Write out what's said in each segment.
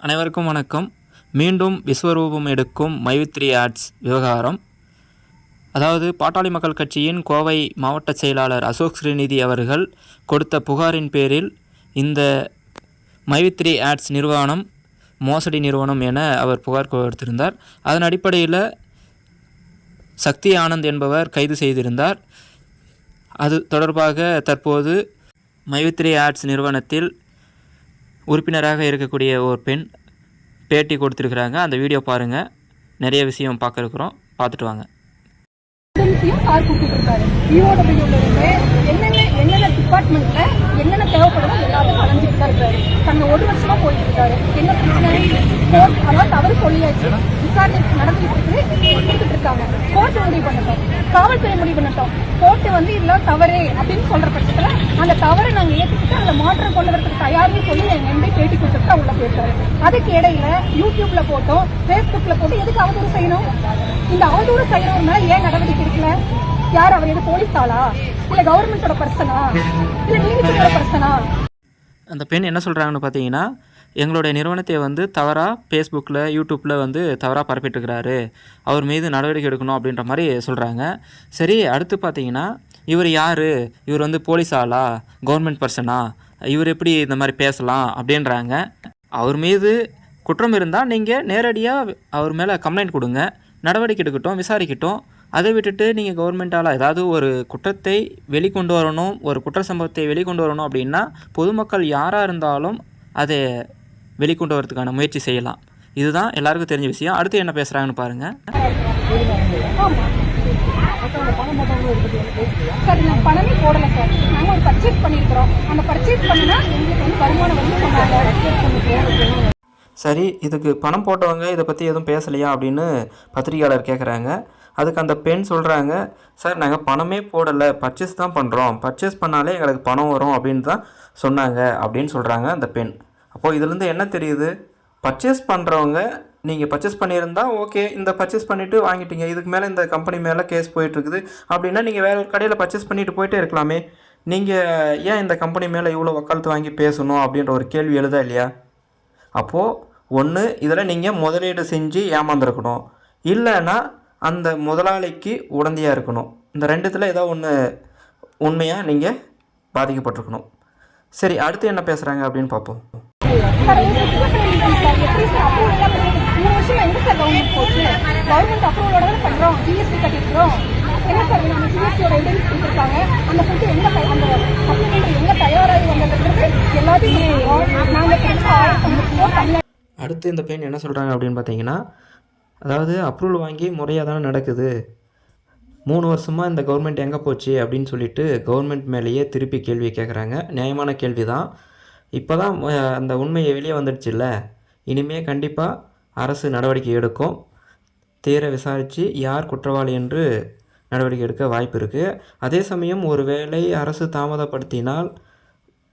அனைவருக்கும் வணக்கம். மீண்டும் விஸ்வரூபம் எடுக்கும் மைவித்ரி ஆர்ட்ஸ் விவகாரம். அதாவது பாட்டாளி மக்கள் கட்சியின் கோவை மாவட்ட செயலாளர் அசோக் ஸ்ரீநிதி அவர்கள் கொடுத்த புகாரின் பேரில் இந்த மைவித்ரி ஆர்ட்ஸ் நிறுவனம் மோசடி நிறுவனம் என அவர் புகார் கொடுத்திருந்தார். அதன் அடிப்படையில் சக்தி ஆனந்த் என்பவர் கைது செய்திருந்தார். அது தொடர்பாக தற்போது மைவித்ரி ஆர்ட்ஸ் நிறுவனத்தில் உறுப்பினராக இருக்கக்கூடிய ஒரு பெண் பேட்டி கொடுத்துருக்குறாங்க. அந்த வீடியோ பாருங்கள் நிறைய விஷயம் பார்க்க இருக்கிறோம் பார்த்துட்டு வாங்க. சார் கூப்பிட்டு இருக்காரு இஓடபிள்யூல இருந்து என்னென்ன என்னென்ன டிபார்ட்மெண்ட்ல என்னென்ன தேவைப்படுதோ எல்லாத்தையும் அலைஞ்சிட்டு தான் இருக்காரு. கடந்த ஒரு வருஷமா போயிட்டு இருக்காரு. என்ன பிரச்சனை? கோர்ட் அதான் தவறு சொல்லியாச்சு. விசாரணை நடந்துட்டு இருக்கு. கொடுத்துட்டு இருக்காங்க. கோர்ட் முடிவு பண்ணட்டும். காவல்துறை முடிவு பண்ணட்டும் கோர்ட்டு வந்து இதெல்லாம் தவறு அப்படின்னு சொல்ற பட்சத்துல அந்த தவறை நாங்க ஏத்துக்கிட்டு அதுல மாற்றம் கொண்டு வரதுக்கு தயார்னு சொல்லி எங்க எம்பி பேட்டி கொடுத்துட்டு உள்ள போயிருக்காரு. அதுக்கு இடையில யூடியூப்ல போட்டோம் ஃபேஸ்புக்ல போட்டு எதுக்கு அவதூறு செய்யணும்? இந்த அவதூறு செய்யறவர் மேல ஏன் நடவடிக்கை எடுக்கல? யார் அவர் எது போலீஸ் ஆளா இல்ல கவர்மெண்டோட பர்சனா இல்ல நீதித்துறையோட பர்சனா அந்த பெண் என்ன சொல்றாங்கன்னு பாத்தீங்கன்னா எங்களுடைய நிறுவனத்தை வந்து தவறாக ஃபேஸ்புக்கில் யூடியூப்பில் வந்து தவறாக பரப்பிட்டுருக்கிறாரு அவர் மீது நடவடிக்கை எடுக்கணும் அப்படின்ற மாதிரி சொல்கிறாங்க சரி அடுத்து பார்த்தீங்கன்னா இவர் யார்? இவர் வந்து போலீஸ் ஆளா கவர்மெண்ட் பர்சனா? இவர் எப்படி இந்த மாதிரி பேசலாம் அப்படின்றாங்க. அவர் மீது குற்றம் இருந்தால் நீங்கள் நேரடியாக அவர் மேலே கம்ப்ளைண்ட் கொடுங்க. நடவடிக்கை எடுக்கட்டும் விசாரிக்கட்டும். அதை விட்டுட்டு நீங்கள் கவர்மெண்ட்டால் ஏதாவது ஒரு குற்றத்தை வெளிக்கொண்டு வரணும் ஒரு குற்ற சம்பவத்தை வெளிக்கொண்டு வரணும் அப்படின்னா பொதுமக்கள் யாராக இருந்தாலும் அதை வெளிக்கொண்டு வரதுக்கான முயற்சி செய்யலாம். இதுதான் எல்லாருக்கும் தெரிஞ்ச விஷயம். அடுத்து என்ன பேசுகிறாங்கன்னு பாருங்கள் ஆமா சார் நான் பணமே போடல சார். நாங்க ஒரு பர்ச்சேஸ் பண்ணிருக்கிறோம் அந்த பர்ச்சேஸ் பண்ணினா எங்களுக்கு வந்து வருமானம் வந்து சொன்னாங்க சரி இதுக்கு பணம் போட்டவங்க இதை பற்றி எதுவும் பேசலையா அப்படின்னு பத்திரிகையாளர் கேட்குறாங்க அதுக்கு அந்த பெண் சொல்கிறாங்க சார் நாங்கள் பணமே போடலை. பர்ச்சேஸ் தான் பண்ணுறோம் பர்ச்சேஸ் பண்ணாலே எங்களுக்கு பணம் வரும் அப்படின்னு தான் சொன்னாங்க அப்படின்னு சொல்கிறாங்க அந்த பெண். அப்போது இதுலேருந்து என்ன தெரியுது? பர்ச்சேஸ் பண்ணுறவங்க நீங்கள் பர்ச்சேஸ் பண்ணியிருந்தா ஓகே இந்த பர்ச்சேஸ் பண்ணிவிட்டு வாங்கிட்டீங்க. இதுக்கு மேலே இந்த கம்பெனி மேலே கேஸ் போயிட்டுருக்குது. அப்படின்னா நீங்கள் வேறு ஒரு கடையில் பர்ச்சேஸ் பண்ணிட்டு போயிட்டே இருக்கலாமே. நீங்கள் ஏன் இந்த கம்பெனி மேலே இவ்வளோ வக்காலத்து வாங்கி பேசணும் அப்படின்ற ஒரு கேள்வி எழுதா இல்லையா? அப்போது ஒன்று இதில் நீங்கள் முதலீடு செஞ்சு ஏமாந்துருக்கணும். இல்லைன்னா அந்த முதலாளிக்கு உடந்தையாக இருக்கணும். இந்த ரெண்டுத்தில் ஏதோ ஒன்று உண்மையாக நீங்கள் பாதிக்கப்பட்டிருக்கணும். சரி அடுத்து என்ன பேசுகிறாங்க அப்படின்னு பார்ப்போம். மூணு வருஷம் எங்க சார் கவர்மெண்ட் போச்சு கவர்மெண்ட் அப்ரூவலோட தான் பண்றோம் ஜிஎஸ்டி கட்டிருக்கிறோம் என்ன சார் நம்ம ஜிஎஸ்டியோட எவிடன்ஸ் கொடுத்துருக்காங்க அந்த ஃபுட்டு எங்க அந்த எங்க தயாராகி வந்ததுன்றது எல்லாத்தையும் ஆர்டர் பண்ணிருக்கோம் அடுத்து இந்த பெண் என்ன சொல்கிறாங்க அப்படின்னு பார்த்தீங்கன்னா அதாவது அப்ரூவல் வாங்கி முறையாக தானே நடக்குது. மூணு வருஷமாக இந்த கவர்மெண்ட் எங்கே போச்சு அப்படின்னு சொல்லிட்டு கவர்மெண்ட் மேலேயே திருப்பி கேள்வி கேட்குறாங்க நியாயமான கேள்வி தான் இப்போ தான் அந்த உண்மையை வெளியே வந்துடுச்சுல்ல? இனிமே கண்டிப்பாக அரசு நடவடிக்கை எடுக்கும். தீர விசாரித்து யார் குற்றவாளி என்று நடவடிக்கை எடுக்க வாய்ப்பு இருக்குது அதே சமயம் ஒருவேளை அரசு தாமதப்படுத்தினால்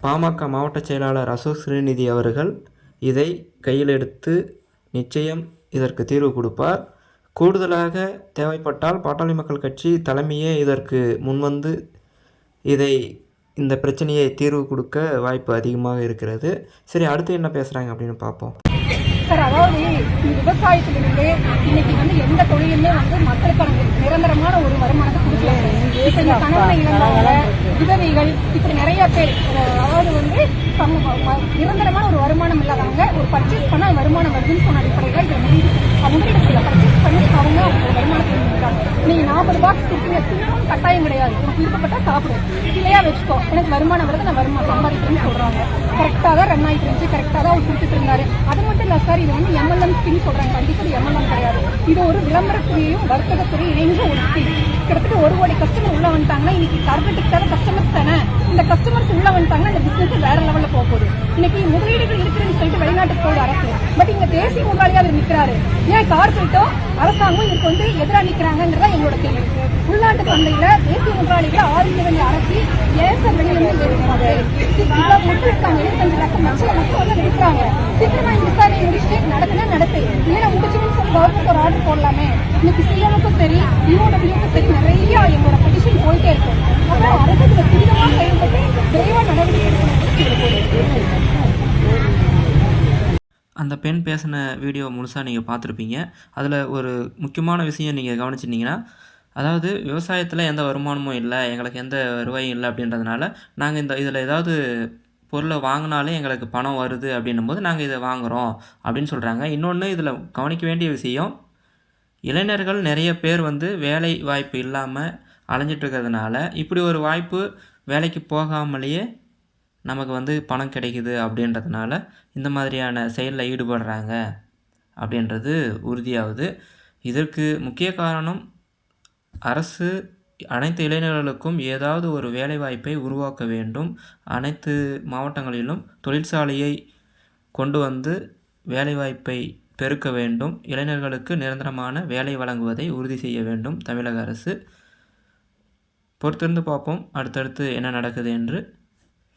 பாமக மாவட்ட செயலாளர் அசோக் ஸ்ரீநிதி அவர்கள் இதை கையில் எடுத்து நிச்சயம் இதற்கு தீர்வு கொடுப்பார். கூடுதலாக தேவைப்பட்டால் பாட்டாளி மக்கள் கட்சி தலைமையே இதற்கு முன்வந்து இதை இந்த பிரச்சனையை தீர்வு கொடுக்க வாய்ப்பு அதிகமாக இருக்கிறது. சரி அடுத்து என்ன பேசுகிறாங்க அப்படின்னு பார்ப்போம். சார் அதாவது இந்த விவசாயத்திலிருந்து இன்னைக்கு வந்து எந்த தொழிலுமே வந்து மக்களுக்கான நிரந்தரமான ஒரு வருமானத்தை கொடுக்கல. கணவனை இழந்தவங்க விதவைகள் இப்படி நிறைய பேர் அதாவது வந்து நிரந்தரமான ஒரு வருமானம் இல்லாதவங்க ஒரு பர்ச்சேஸ் பண்ணா வருமானம் வருதுன்னு சொன்ன அடிப்படையில் இதை முடிவு முதலீடு பர்ச்சேஸ் பண்ணி அவங்க அவங்க வருமானத்தை நீங்க நாற்பது பாக்ஸ் கொடுத்தீங்க தின்னணும் கட்டாயம் கிடையாது. உனக்கு விருப்பப்பட்டா சாப்பிடு இல்லையா வச்சுக்கோ எனக்கு வருமானம் வருது நான் வருமானம் சம்பாதிக்கிறேன்னு சொல்றாங்க. கரெக்டாக தான் ரன் ஆகிட்டு இருந்துச்சு கரெக்டாக தான் அவர் கொடுத்துட்டு இருந்தாரு. அது மட்டும் இல்ல சார் இது வந்து எம்எல்எம் ஸ்கீம் சொல்றாங்க. கண்டிப்பா இது எம்எல்எம் கிடையாது. இது ஒரு விளம்பரத்துறையும் வர்த்தகத்துறையும் இணைஞ்ச ஒரு ஸ்கீம் கிட்டத்தட்ட ஒரு கோடி கஸ்டமர் உள்ள வந்துட்டாங்கன்னா இன்னைக்கு டார்கெட்டுக்கு தேவை கஸ்டமர்ஸ் தானே? இந்த கஸ்டமர்ஸ் உள்ள வந்துட்டாங்கன்னா இந்த பிசினஸ் வேற லெவல்ல போக போகுது. இன்னைக்கு முதலீடுகள் இருக்குன்னு சொல்லிட்டு வெளிநாட்டுக்கு போகுது அரசு. பட் இங்க தேசிய முதலாளியாக அவர் நிக்கிறாரு. ஏன் கார்பரேட்டோ அரசாங்கம் இதுக்கு வந்து எதிராக நிக்கிறாங்கன்றதா எங்களோட கேள்வி. உள்நாட்டு சந்தையில தேசிய முதலாளிகளை ஆதரிக்க வேண்டிய அரசு ஏன் சார் இவ்வளவு மட்டும் இருக்காங்க இருபத்தஞ்சு லட்சம் மக்கள் மட்டும் வந்து நிற்கிறாங்க சீக்கிரமா இந்த விசாரணை முடிச்சுட்டு நடக்குன்னா நடக்கு இல்லைன்னா முடிச்சுன்னு சொல்லி கவர்மெண்ட் ஒரு ஆர்டர் போடலாமே இன்னைக்கு சிஎமுக்கும் சரி யூடபிள்யூக்கும் சரி நிறைய எங்களோட பெட்டிஷன் போயிட்டே இருக்கு அப்புறம் அரசு இதுல துரிதமா செயல்பட்டு விரைவா நடவடிக்கை எடுக்கணும் அந்த பெண் பேசின வீடியோ முழுசாக நீங்கள் பார்த்துருப்பீங்க. அதில் ஒரு முக்கியமான விஷயம் நீங்கள் கவனிச்சிருந்தீங்கன்னா அதாவது விவசாயத்தில் எந்த வருமானமும் இல்லை எங்களுக்கு எந்த வருவாயும் இல்லை அப்படின்றதுனால நாங்கள் இந்த இதில் ஏதாவது பொருளை வாங்கினாலே எங்களுக்கு பணம் வருது அப்படின்னும் போது நாங்கள் இதை வாங்குகிறோம் அப்படின்னு சொல்கிறாங்க இன்னொன்று இதில் கவனிக்க வேண்டிய விஷயம் இளைஞர்கள் நிறைய பேர் வந்து வேலை வாய்ப்பு இல்லாமல் அலைஞ்சிட்ருக்கிறதுனால இப்படி ஒரு வாய்ப்பு வேலைக்கு போகாமலேயே நமக்கு வந்து பணம் கிடைக்குது அப்படின்றதுனால இந்த மாதிரியான செயலில் ஈடுபடுறாங்க அப்படின்றது உறுதியாகுது. இதற்கு முக்கிய காரணம் அரசு அனைத்து இளைஞர்களுக்கும் ஏதாவது ஒரு வேலைவாய்ப்பை உருவாக்க வேண்டும். அனைத்து மாவட்டங்களிலும் தொழிற்சாலையை கொண்டு வந்து வேலைவாய்ப்பை பெருக்க வேண்டும். இளைஞர்களுக்கு நிரந்தரமான வேலை வழங்குவதை உறுதி செய்ய வேண்டும் தமிழக அரசு. பொறுத்திருந்து பார்ப்போம். அடுத்தடுத்து என்ன நடக்குது என்று